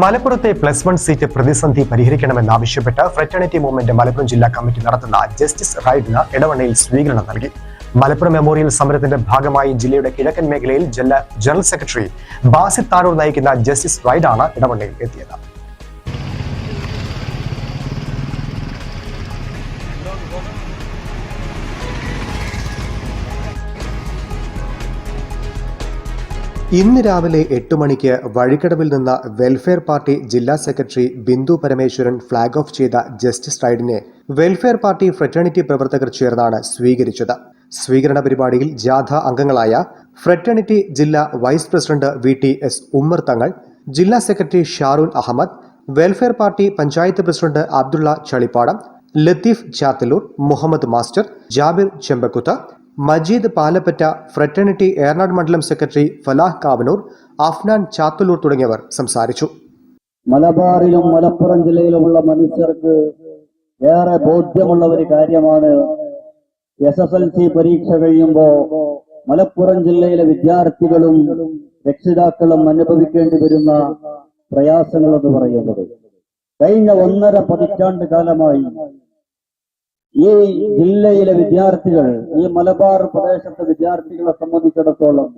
മലപ്പുറത്തെ plus one seat പ്രതിസന്ധി പരിഹരിക്കണമെന്നാവശ്യപ്പെട്ട് fraternity movement Malappuram ജില്ലാ കമ്മിറ്റി നടത്തുന്ന ജസ്റ്റിസ് റൈഡിന് ഇടവണ്ണയിൽ സ്വീകരണം നൽകി. മലപ്പുറം മെമ്മോറിയൽ സമരത്തിന്റെ ഭാഗമായി ജില്ലയുടെ കിഴക്കൻ മേഖലയിൽ ജില്ലാ ജനറൽ സെക്രട്ടറി ബാസിത് താരൂർ നയിക്കുന്ന ജസ്റ്റിസ് റൈഡാണ് ഇടവണ്ണയിൽ എത്തിയത്. ഇന്ന് രാവിലെ എട്ട് മണിക്ക് വഴിക്കടവിൽ നിന്ന് വെൽഫെയർ പാർട്ടി ജില്ലാ secretary Bindu Parameswaran flag off ചെയ്ത ജസ്റ്റിസ് റൈഡിനെ വെൽഫെയർ പാർട്ടി ഫ്രറ്റേണിറ്റി പ്രവർത്തകർ ചേർന്നാണ് സ്വീകരിച്ചത്. സ്വീകരണ പരിപാടിയിൽ ജാഥ അംഗങ്ങളായ ഫ്രറ്റേണിറ്റി ജില്ലാ vice president V T S Ummer Thangal ജില്ലാ secretary Sharoon Ahammed welfare party panchayat president Abdulla Chalippadam Latheef Chathalloor Muhammed master Jabir Chembakuthu Majeed Palappetta fraternity Eranad മണ്ഡലം സെക്രട്ടറി ഫലാഹ് കാവനൂർ അഫ്നാൻ ചാത്തലൂർ തുടങ്ങിയവർ സംസാരിച്ചു. മലബാറിലും മലപ്പുറം ജില്ലയിലുമുള്ള മനുഷ്യർക്ക് ഏറെ ബോധ്യമുള്ള ഒരു കാര്യമാണ് എസ് എസ് എൽ സി പരീക്ഷ കഴിയുമ്പോ മലപ്പുറം ജില്ലയിലെ വിദ്യാർത്ഥികളും രക്ഷിതാക്കളും അനുഭവിക്കേണ്ടി വരുന്ന പ്രയാസങ്ങൾ എന്ന് പറയുന്നത്. കഴിഞ്ഞ ഒന്നര പതിറ്റാണ്ട് കാലമായി ഈ ജില്ലയിലെ വിദ്യാർത്ഥികൾ ഈ മലബാർ പ്രദേശത്തെ വിദ്യാർത്ഥികളെ സംബന്ധിച്ചിടത്തോളം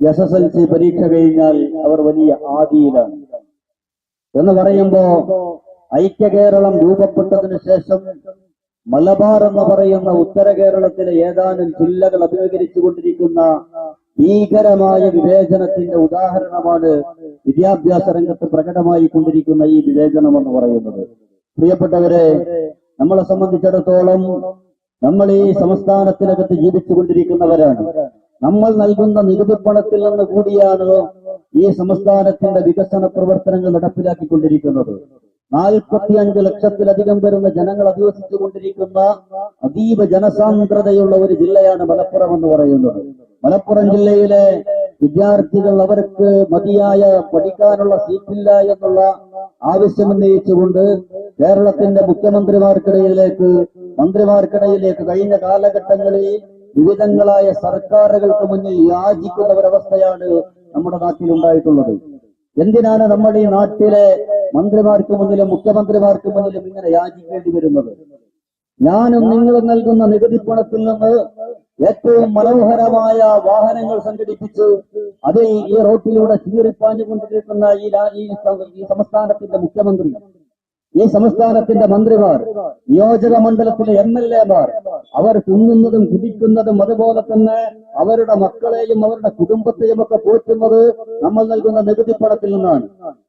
എസ് എസ് എൽ സി പരീക്ഷ കഴിഞ്ഞാൽ അവർ വലിയ ആദിയിലാണ്. എന്ന് പറയുമ്പോ ഐക്യ കേരളം രൂപപ്പെട്ടതിന് ശേഷം മലബാർ എന്ന് പറയുന്ന ഉത്തര കേരളത്തിലെ ഏതാനും ജില്ലകൾ അഭിമുഖീകരിച്ചു കൊണ്ടിരിക്കുന്ന ഭീകരമായ വിവേചനത്തിന്റെ ഉദാഹരണമാണ് വിദ്യാഭ്യാസ രംഗത്ത് പ്രകടമായി കൊണ്ടിരിക്കുന്ന ഈ വിവേചനം എന്ന് പറയുന്നത്. പ്രിയപ്പെട്ടവരെ നമ്മളെ സംബന്ധിച്ചിടത്തോളം നമ്മൾ ഈ സംസ്ഥാനത്തിനകത്ത് ജീവിച്ചു കൊണ്ടിരിക്കുന്നവരാണ് നമ്മൾ നൽകുന്ന നികുതി പണത്തിൽ നിന്ന് കൂടിയാണ് ഈ സംസ്ഥാനത്തിന്റെ വികസന പ്രവർത്തനങ്ങൾ നടപ്പിലാക്കിക്കൊണ്ടിരിക്കുന്നത്. നാൽപ്പത്തിയഞ്ച് ലക്ഷത്തിലധികം വരുന്ന ജനങ്ങൾ അധിവസിച്ചു കൊണ്ടിരിക്കുന്ന അതീവ ജനസാന്ദ്രതയുള്ള ഒരു ജില്ലയാണ് മലപ്പുറം എന്ന് പറയുന്നത്. മലപ്പുറം ജില്ലയിലെ വിദ്യാർത്ഥികൾ അവർക്ക് മതിയായ പഠിക്കാനുള്ള സീറ്റില്ല എന്നുള്ള ആവശ്യം ഉന്നയിച്ചുകൊണ്ട് കേരളത്തിന്റെ മുഖ്യമന്ത്രിമാർക്കിടയിലേക്ക് മന്ത്രിമാർക്കിടയിലേക്ക് കഴിഞ്ഞ കാലഘട്ടങ്ങളിൽ വിവിധങ്ങളായ സർക്കാരുകൾക്ക് മുന്നിൽ യാചിക്കുന്ന ഒരവസ്ഥയാണ് നമ്മുടെ നാട്ടിൽ ഉണ്ടായിട്ടുള്ളത് എന്തിനാണ് നമ്മുടെ ഈ നാട്ടിലെ മന്ത്രിമാർക്ക് മുന്നിലും മുഖ്യമന്ത്രിമാർക്ക് മുന്നിലും ഇങ്ങനെ യാചിക്കേണ്ടി വരുന്നത്? ഞാനും നിങ്ങളും നൽകുന്ന നികുതി പണത്തിൽ നിന്ന് ഏറ്റവും മനോഹരമായ വാഹനങ്ങൾ സംഘടിപ്പിച്ച് അതിൽ ഈ റോട്ടിലൂടെ ചീറിപ്പാഞ്ഞുകൊണ്ടിരിക്കുന്ന ഈ സംസ്ഥാനത്തിന്റെ മുഖ്യമന്ത്രി ഈ സംസ്ഥാനത്തിന്റെ മന്ത്രിമാർ നിയോജക മണ്ഡലത്തിലെ എം എൽ എമാർ അവർ തിന്നുന്നതും കുടിക്കുന്നതും അതുപോലെ തന്നെ അവരുടെ മക്കളെയും അവരുടെ കുടുംബത്തെയും ഒക്കെ പോറ്റുന്നത് നമ്മൾ നൽകുന്ന നികുതി പണത്തിൽ നിന്നാണ്.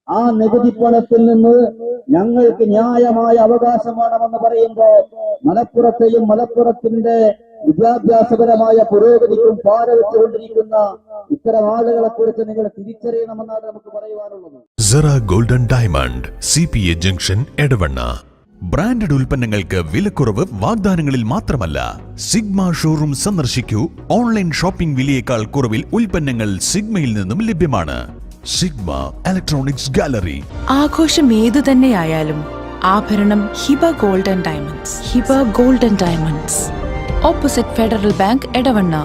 ആ നികുതി പണത്തിൽ നിന്ന് ഞങ്ങൾക്ക് ന്യായമായ അവകാശം വേണമെന്ന് പറയുമ്പോ മലപ്പുറത്തെയും മലപ്പുറത്തിന്റെ വിദ്യാഭ്യാസപരമായ പുരോഗതിക്കും പാരവെച്ചുകൊണ്ടിരിക്കുന്ന ഇത്തരം ആളുകളെ കുറിച്ച് നിങ്ങൾ തിരിച്ചറിയണമെന്നാണ് നമുക്ക് പറയുവാനുള്ളത്. Sera golden diamond C P A junction Edavanna. Branded ഉൽപ്പന്നങ്ങൾക്ക് വിലക്കുറവ് വാഗ്ദാനങ്ങളിൽ മാത്രമല്ല. സിഗ്മ ഷോറൂം സന്ദർശിക്കൂ. ഓൺലൈൻ ഷോപ്പിംഗ് വിലയേക്കാൾ കുറവിൽ ഉൽപ്പന്നങ്ങൾ സിഗ്മയിൽ നിന്നും ലഭ്യമാണ്. സിഗ്മ ഇലക്ട്രോണിക്സ് ഗാലറി ആഘോഷം ഏതു തന്നെയായാലും ആഭരണം Hiba golden diamonds. Hiba golden diamonds. Opposite Federal Bank Edavanna